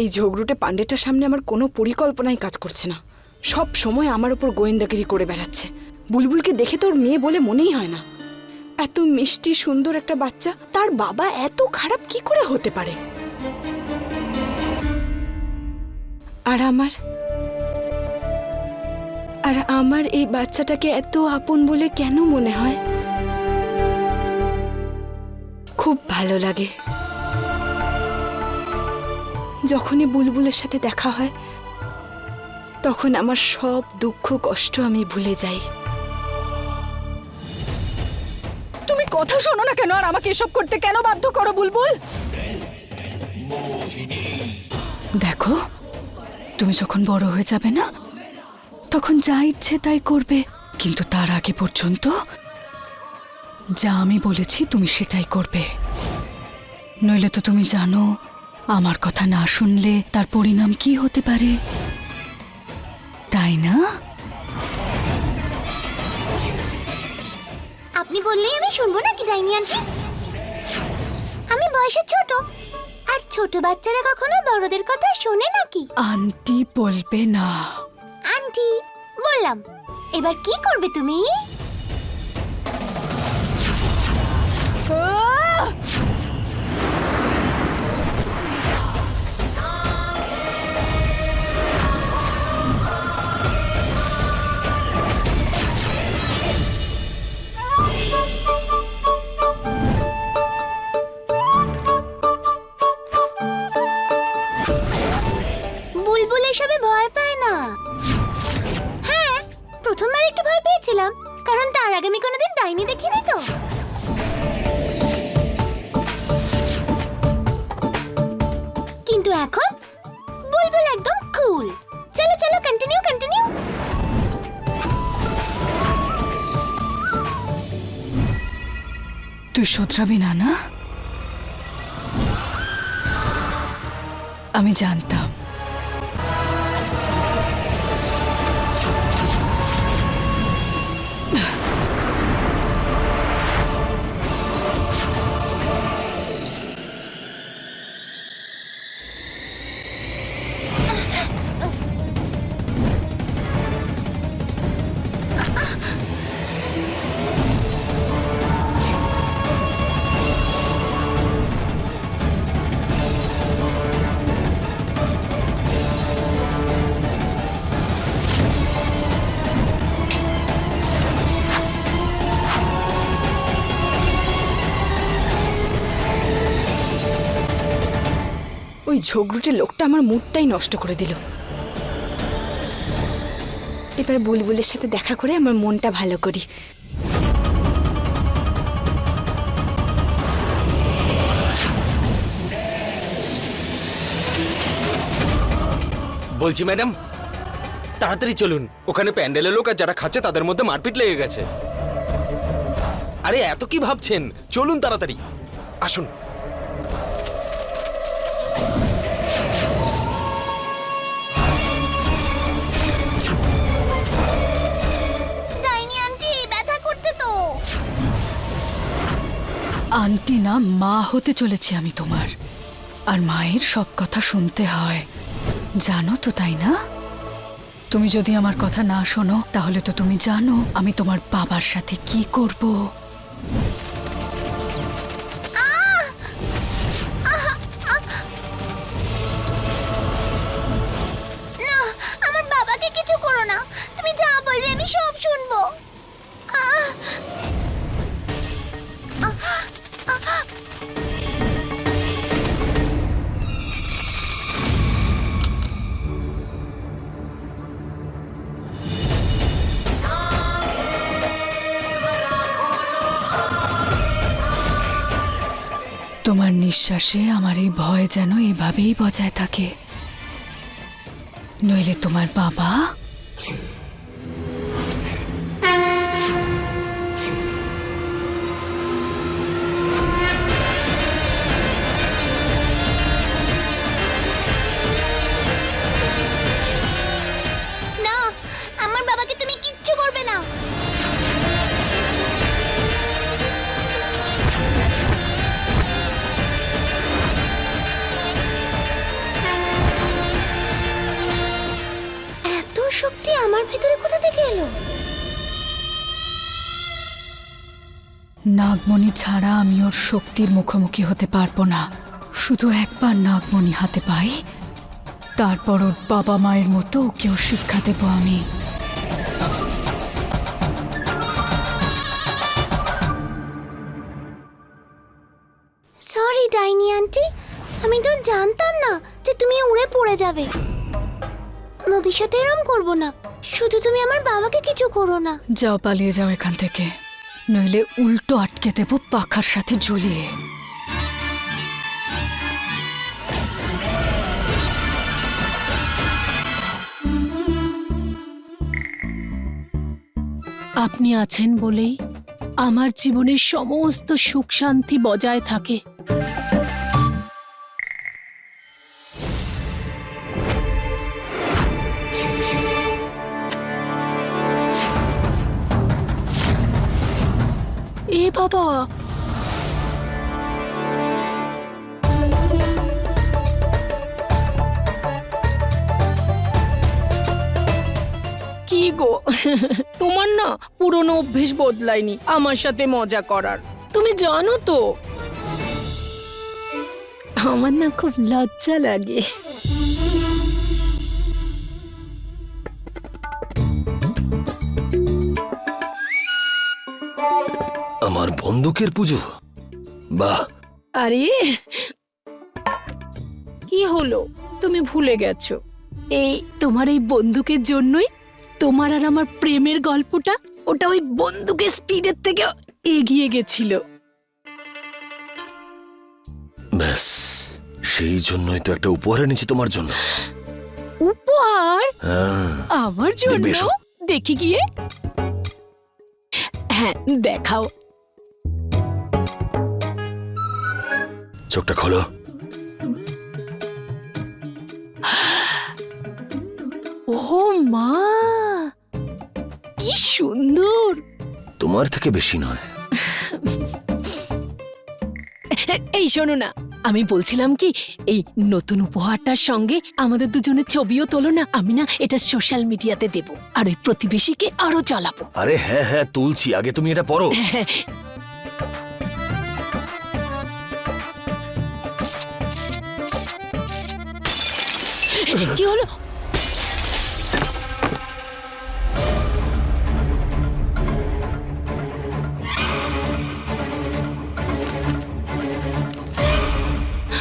এই ঝগড়ুটে পাণ্ডেটার সামনে আমার কোনো পরিকল্পনাই কাজ করছে না। সব সময় আমার ওপর গোয়েন্দাগিরি করে বেড়াচ্ছে। বুলবুলকে দেখে তোর মেয়ে বলে মনেই হয় না। এত মিষ্টি, সুন্দর একটা বাচ্চা, তার বাবা এত খারাপ কি করে হতে পারে? আর আমার? আর আমার এই বাচ্চাটাকে এত আপন বলে কেন মনে হয়? খুব ভালো লাগে। যখনই বুলবুলের সাথে দেখা হয়, তখন আমার সব দুঃখ, কষ্ট আমি ভুলে যাই। তুমি কথা শোনো না কেন? আর আমাকে এসব করতে কেন বাধ্য করো বুলবুল? দেখো, তুমি যখন বড় হয়ে যাবে না, তখন যা ইচ্ছে তাই করবে। কিন্তু তার আগে পর্যন্ত যা আমি বলেছি তুমি সেটাই করবে। নইলে তো তুমি জানো আমার কথা না শুনলে তার পরিণাম কি হতে পারে? তাই না? আপনি বললেই আমি শুনব নাকি ডাইনি আন্টি? আমি বয়সে ছোট। আর ছোট বাচ্চারা কখনো বড়দের কথা শোনে নাকি? আন্টি বলবে না। আন্টি বললাম। এবার কি করবে তুমি? এসবে ভয় পায় না। হ্যাঁ প্রথমবার একটু ভয় পেয়েছিলাম, কারণ তার আগে আমি কোনোদিন ডাইনি দেখিনি তো। কিন্তু এখন বুলবুল একদম কুল চলো চলো কন্টিনিউ কন্টিনিউ তুই শোধরাবি না না? আমি জানতাম। ওই ঝগড়ুটে লোকটা আমার মুডটাই নষ্ট করে দিল। এবার বুলবুলের সাথে দেখা করে আমার মনটা ভালো করি। বলছি ম্যাডাম, তাড়াতাড়ি চলুন। ওখানে প্যান্ডেলের লোক আর যারা খাচ্ছে তাদের মধ্যে মারপিট লেগে গেছে। আরে, এত কি ভাবছেন? চলুন তাড়াতাড়ি। আসুন। আন্টি না মা হতে চলেছি আমি তোমার। আর মায়ের সব কথা শুনতে হয়। জানো তো, তাই না? তুমি যদি আমার কথা না শোনো, তাহলে তো তুমি জানো আমি তোমার বাবার সাথে কি করব। না, আমার বাবাকে কিছু করো না। তুমি যা বলবে আমি সব শুনব। তোমার নিঃশ্বাসে আমার এই ভয় যেন এভাবেই বজায় থাকে। নইলে তোমার বাবা ছাড়া আমি ওর শক্তির মুখোমুখি হতে পারব না। শুধু একবার নাগমণি হাতে পাই তারপর ওর বাবা মায়ের মতো ওকেও শিক্ষা দেবো আমি। সরি ডাইনি আন্টি আমি তো জানতাম না যে তুমি উড়ে পড়ে যাবে। ভবিষ্যতে এরম করব না শুধু তুমি আমার বাবাকে কিছু করো না। যাও পালিয়ে যাও এখান থেকে। নইলে উল্টো আটকে দেব পাখার সাথে ঝুলিয়ে আপনি আছেন বলেই আমার জীবনের সমস্ত সুখ শান্তি বজায় থাকে। বাবা কি গো? তোমার না পুরনো অভ্যেস বদলায়নি আমার সাথে মজা করার। তুমি জানো তো? আমার না খুব লজ্জা লাগে। আমার বন্দুকের পুজো। বাহ। আরে কি হলো? তুমি ভুলে গেছো। এই তোমার এই বন্দুকের জন্যই তোমার আর আমার প্রেমের গল্পটা ওটা ওই বন্দুকের স্পিডের থেকে এগিয়ে গেছিল। ব্যাস সেই জন্যই তো একটা উপহার এনেছি তোমার জন্য। উপহার? হ্যাঁ। আমার জন্য? দেখি গিয়ে। হ্যাঁ দেখাও। চোখটা খোলো। ও মা কি সুন্দর। তোমার থেকে বেশি নয়। এই শোনো না আমি বলছিলাম কি এই নতুন উপহারটার সঙ্গে আমাদের দুজনের ছবিও তোলো না আমি না এটা সোশ্যাল মিডিয়াতে দেব আর ওই প্রতিবেশীকে আরও চালাবো আরে হ্যাঁ হ্যাঁ তুলছি আগে তুমি এটা পড়ো। কি হলো?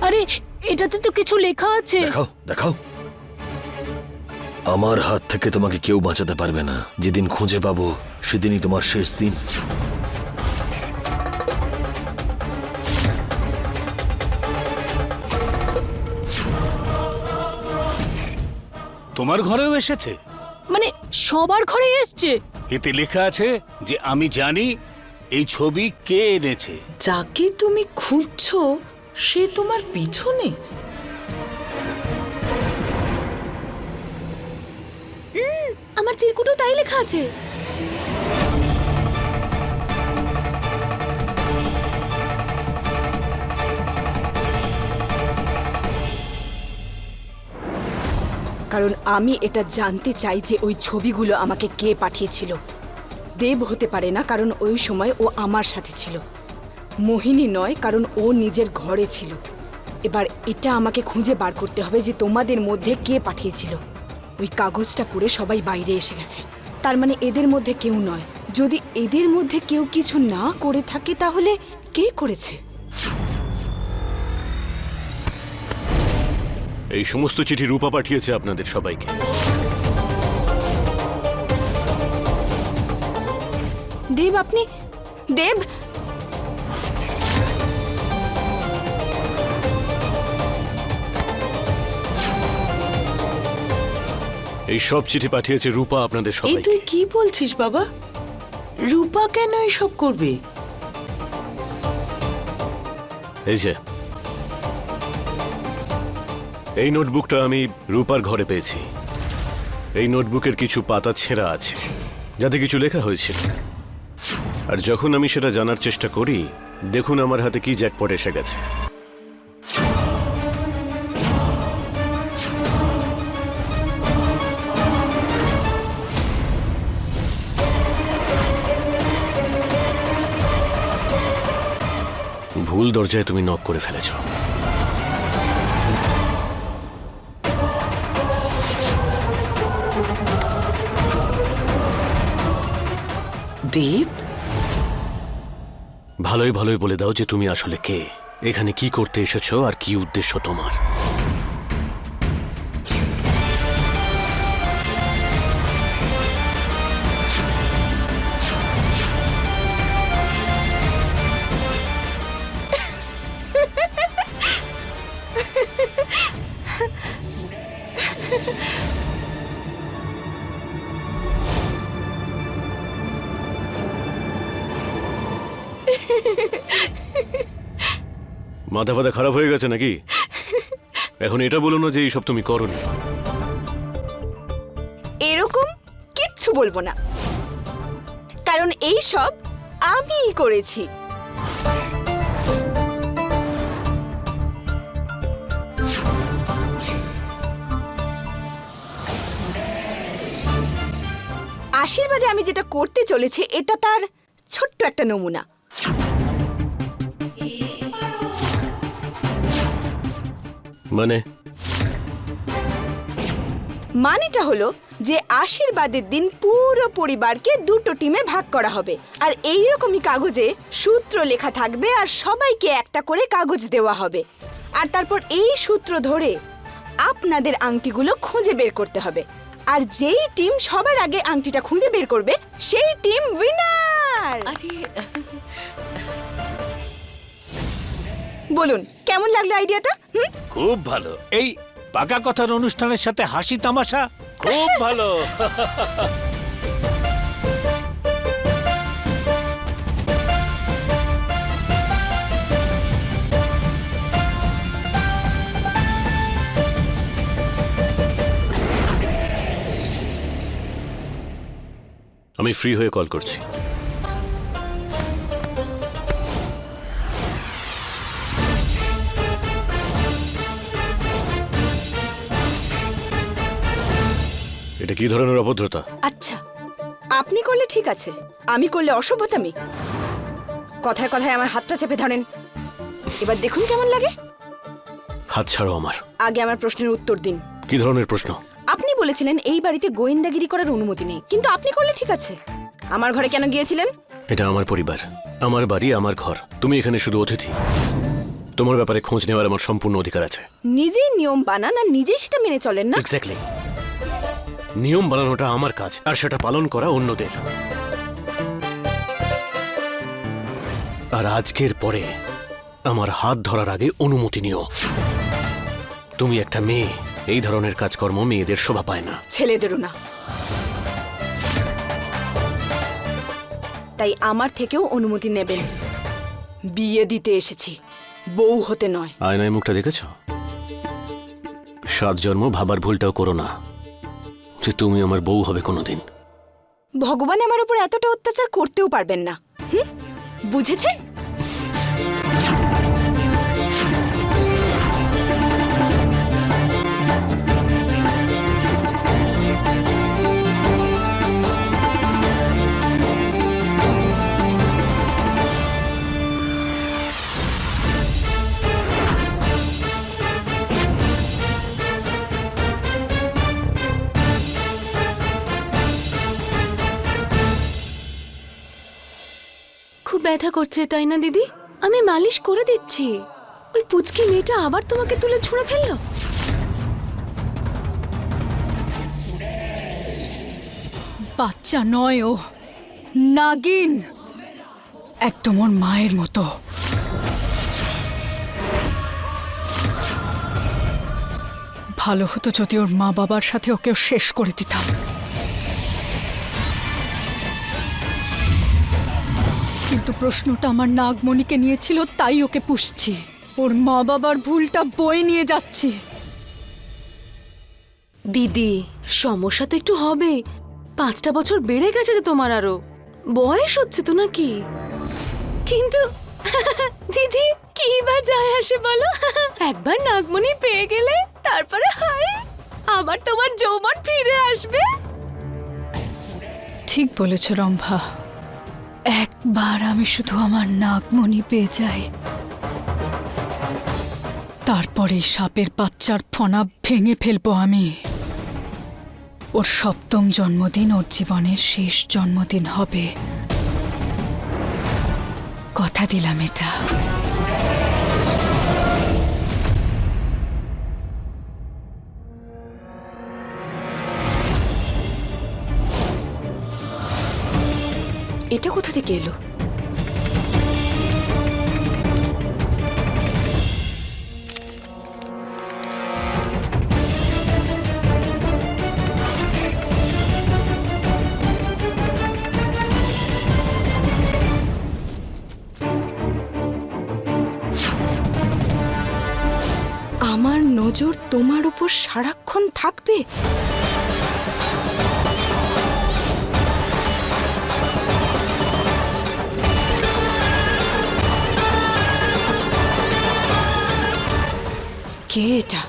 আরে, এটাতে তো কিছু লেখা আছে। দেখাও দেখাও। আমার হাত থেকে তোমাকে কেউ বাঁচাতে পারবে না। যেদিন খুঁজে পাবো, সেদিনই তোমার শেষ দিন। তোমার ঘরেও এসেছে? মানে সবার ঘরে এসছে? এতে লেখা আছে যে আমি জানি এই ছবি কে এনেছে। যাকে তুমি খুঁজছ সে তোমার পিছনে। আমার চিরকুটো তাই লেখা আছে। কারণ আমি এটা জানতে চাই যে ওই ছবিগুলো আমাকে কে পাঠিয়েছিল। দেব হতে পারে না কারণ ওই সময় ও আমার সাথে ছিল। মোহিনী নয় কারণ ও নিজের ঘরে ছিল। এবার এটা আমাকে খুঁজে বার করতে হবে যে তোমাদের মধ্যে কে পাঠিয়েছিল। ওই কাগজটা পড়ে সবাই বাইরে এসে গেছে। তার মানে এদের মধ্যে কেউ নয়। যদি এদের মধ্যে কেউ কিছু না করে থাকে তাহলে কে করেছে? এই সমস্ত চিঠি রূপা পাঠিয়েছে আপনাদের সবাইকে। দেব আপনি দেব! এই সব চিঠি পাঠিয়েছে রূপা আপনাদের এই সবাইকে। তুই কি বলছিস বাবা? রূপা কেন এসব করবে? এই যে এই নোটবুকটা আমি রূপার ঘরে পেয়েছি। এই নোটবুকের কিছু পাতা ছেঁড়া আছে, যাতে কিছু লেখা হয়েছিল আর যখন আমি সেটা জানার চেষ্টা করি, দেখুন আমার হাতে কি জ্যাকপট এসে গেছে। ভুল দরজায় তুমি নক করে ফেলেছ। দীপ? ভালোই ভালোই বলে দাও যে তুমি আসলে কে। এখানে কি করতে এসেছ আর কি উদ্দেশ্য তোমার? মাথা ফাথা খারাপ হয়ে গেছে নাকি? এখন এটা বলো না যে এইসব তুমি করনি। এরকম কিচ্ছু বলব না। কারণ এই সব আমিই করেছি। আশীর্বাদে আমি যেটা করতে চলেছি, এটা তার ছোট্ট একটা নমুনা। মানে? মানেটা হলো যে আশীর্বাদের দিন পুরো পরিবারকে দুটো টিমে ভাগ করা হবে। আর এই রকমই কাগজে সূত্র লেখা থাকবে আর সবাইকে একটা করে কাগজ দেওয়া হবে। আর তারপর এই সূত্র ধরে আপনাদের আংটিগুলো খুঁজে বের করতে হবে। আর যেই টিম সবার আগে আংটিটা খুঁজে বের করবে সেই টিম উইনার আরে বলুন কেমন লাগল আইডিয়াটা? হুম? খুব ভালো। এই পাকা কথার অনুষ্ঠানের সাথে হাসি তামাশা খুব ভালো। আমি ফ্রি হয়ে কল করছি। এটা কি ধরনের অভদ্রতা? আচ্ছা আপনি করলে ঠিক আছে আমি করলে অসভ্যতামি। কথায় কথায় আমার হাতটা চেপে ধরেন। এবার দেখুন কেমন লাগে। হাত ছাড়ো আমার। আগে আমার প্রশ্নের উত্তর দিন। কি ধরনের প্রশ্ন? আপনি বলেছিলেন এই বাড়িতে গোয়েন্দাগিরি করার অনুমতি নেই কিন্তু আপনি করলে ঠিক আছে। আমার ঘরে কেন গিয়েছিলেন? এটা আমার পরিবার। আমার বাড়ি আমার ঘর। তুমি এখানে শুধু অতিথি। তোমার ব্যাপারে খোঁজ নেওয়ার আমার সম্পূর্ণ অধিকার আছে। নিজেই নিয়ম বানান আর নিজেই সেটা মেনে চলেন না। এক্স্যাক্টলি নিয়ম বানানোটা আমার কাজ আর সেটা পালন করা অন্যদের। আর আজকের পরে আমার হাত ধরার আগে অনুমতি নিও। তুমি একটা মেয়ে এই ধরনের কাজকর্ম মেয়েদের শোভা পায় না। ছেলেদেরও না। তাই আমার থেকেও অনুমতি নেবেন। বিয়ে দিতে এসেছি বউ হতে নয়। আয়নায় মুখটা দেখেছ? সাত জন্ম ভাবার ভুলটাও করো না। যে তুমি আমার বউ হবে কোনোদিন। ভগবান আমার উপর এতটা অত্যাচার করতেও পারবেন না। হুম? বুঝেছেন? ব্যথা করছে, তাই না, দিদি? আমি মালিশ করে দিচ্ছি। ওই পুচকি মেয়েটা আবার তোমাকে তুলে ছুঁড়ে ফেলল? বাচ্চা নয় ও, নাগিন। একদম ওর মায়ের মতো। ভালো হতো যদি ওর মা বাবার সাথে ওকেও শেষ করে দিতাম। কিন্তু প্রশ্নটা আমার নাগমণিকে নিয়েছিল তাই ওকে পুষছি। ওর মা বাবার ভুলটা বয়ে নিয়ে যাচ্ছি। দিদি সমস্যা তো একটু হবে। পাঁচটা বছর বেড়ে গেছে যে তোমার আরও। বয়স হচ্ছে তো নাকি? কিন্তু দিদি কি বা যায় আসে বলো? একবার নাগমণি পেয়ে গেলে তারপরে হায় আবার তোমার যৌবন ফিরে আসবে। ঠিক বলেছ রম্ভা। একবার আমি শুধু আমার নাগমণি পেয়ে যাই। তারপরে সাপের বাচ্চার ফনা ভেঙে ফেলব আমি। ওর সপ্তম জন্মদিন, ওর জীবনের শেষ জন্মদিন হবে। কথা দিলাম এটা। এটা কোথা থেকে এলো। আমার নজর তোমার উপর সারাক্ষণ থাকবে? এটা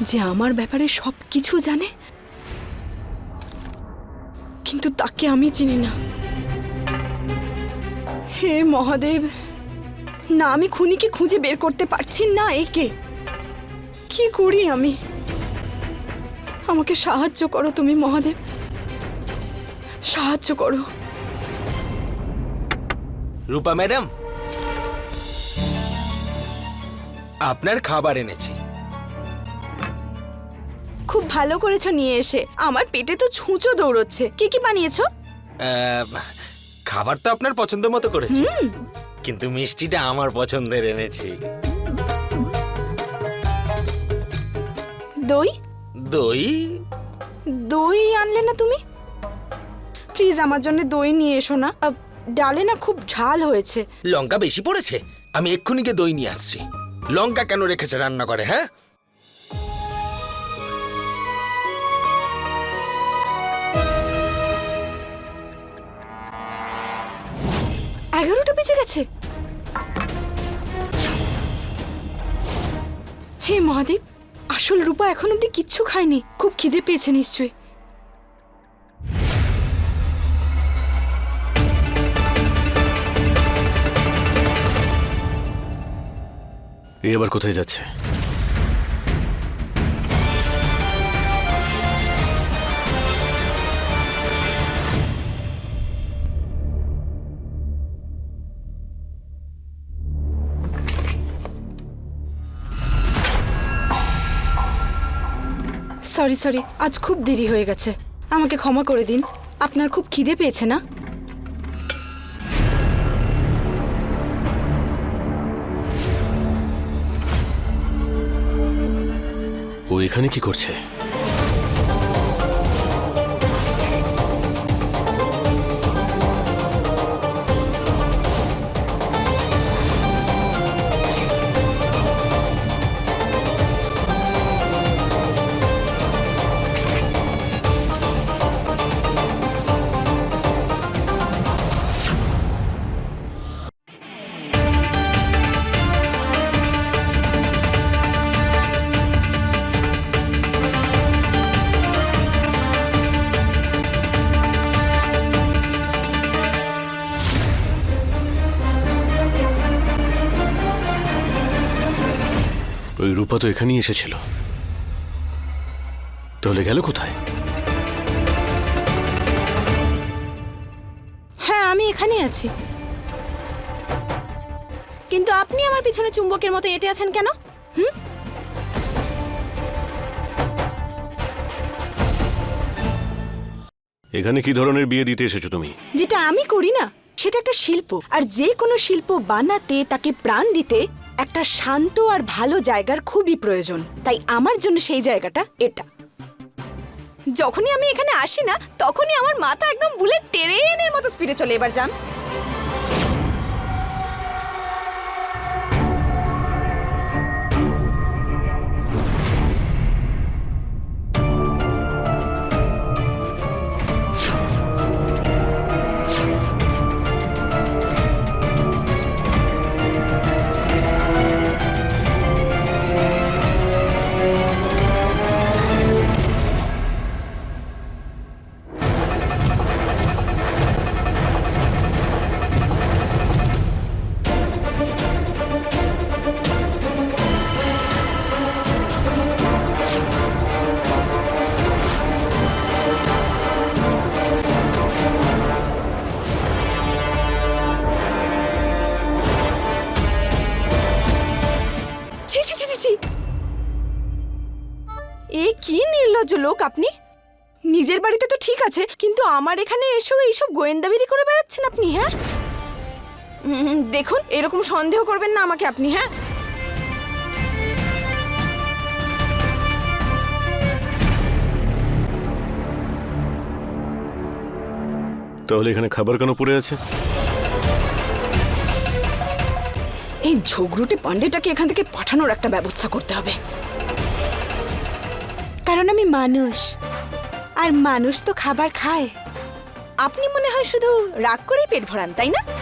যে আমার ব্যাপারে সব কিছু জানে? কিন্তু তাকে আমি চিনি না। হে মহাদেব, না আমি খুনিকে খুঁজে বের করতে পারছি না একে। কি করি আমি? আমাকে সাহায্য করো তুমি মহাদেব। সাহায্য করো। রূপা ম্যাডাম আপনার খাবার এনেছি। খুব ভালো করেছ নিয়ে এসে। আমার পেটে তো ছুঁচো দৌড়চ্ছে। কি কি বানিয়েছো? আহ, খাবার তো আপনার পছন্দ মতো করেছি। কিন্তু মিষ্টিটা আমার পছন্দের এনেছি। দই? দই? দই আনলে না তুমি? প্লিজ আমার জন্য দই নিয়ে এসো না। আহ, ডালে না খুব ঝাল হয়েছে। লঙ্কা বেশি পড়েছে। আমি এক্ষুনি গিয়ে দই নিয়ে আসছি। লঙ্কা কেন রেখেছে রান্না করে হ্যাঁ? এগারোটা বেজে গেছে। হে মহাদেব, আসল রূপা এখন অব্দি কিচ্ছু খায়নি। খুব খিদে পেয়েছে নিশ্চয়ই। এ আবার কোথায় যাচ্ছে? সরি সরি, আজ খুব দেরি হয়ে গেছে। আমাকে ক্ষমা করে দিন। আপনার খুব খিদে পেয়েছে না? ও এখানে কি করছে? রূপা তো এখানেই এসেছিল। তাহলে গেল কোথায়? হ্যাঁ আমি এখানে আছি। কিন্তু আপনি আমার পিছনে চুম্বকের মতো এঁটে আছেন কেন? হুম? এখানে কি ধরনের বিয়ে দিতে এসেছ তুমি? যেটা আমি করি না সেটা একটা শিল্প। আর যে কোনো শিল্প বানাতে তাকে প্রাণ দিতে একটা শান্ত আর ভালো জায়গার খুবই প্রয়োজন। তাই আমার জন্য সেই জায়গাটা এটা। যখনই আমি এখানে আসি না, তখনই আমার মাথা একদম বুলেট ট্রেনের মতো স্পিডে চলে এবার যান লোক আপনি? নিজের বাড়িতে তো ঠিক আছে কিন্তু আমার এখানে এসেও এইসব গোয়েন্দাবিরি করে বেড়াচ্ছেন আপনি হ্যাঁ? দেখুন এরকম সন্দেহ করবেন না আমাকে আপনি হ্যাঁ? তাহলে এখানে খাবার কেন পড়ে আছে? এই ঝগড়ুটে পান্ডেটাকে এখান থেকে পাঠানোর একটা ব্যবস্থা করতে হবে। কারণ আমি মানুষ। আর মানুষ তো খাবার খায়। আপনি মনে হয় শুধু রাগ করেই পেট ভরান, তাই না?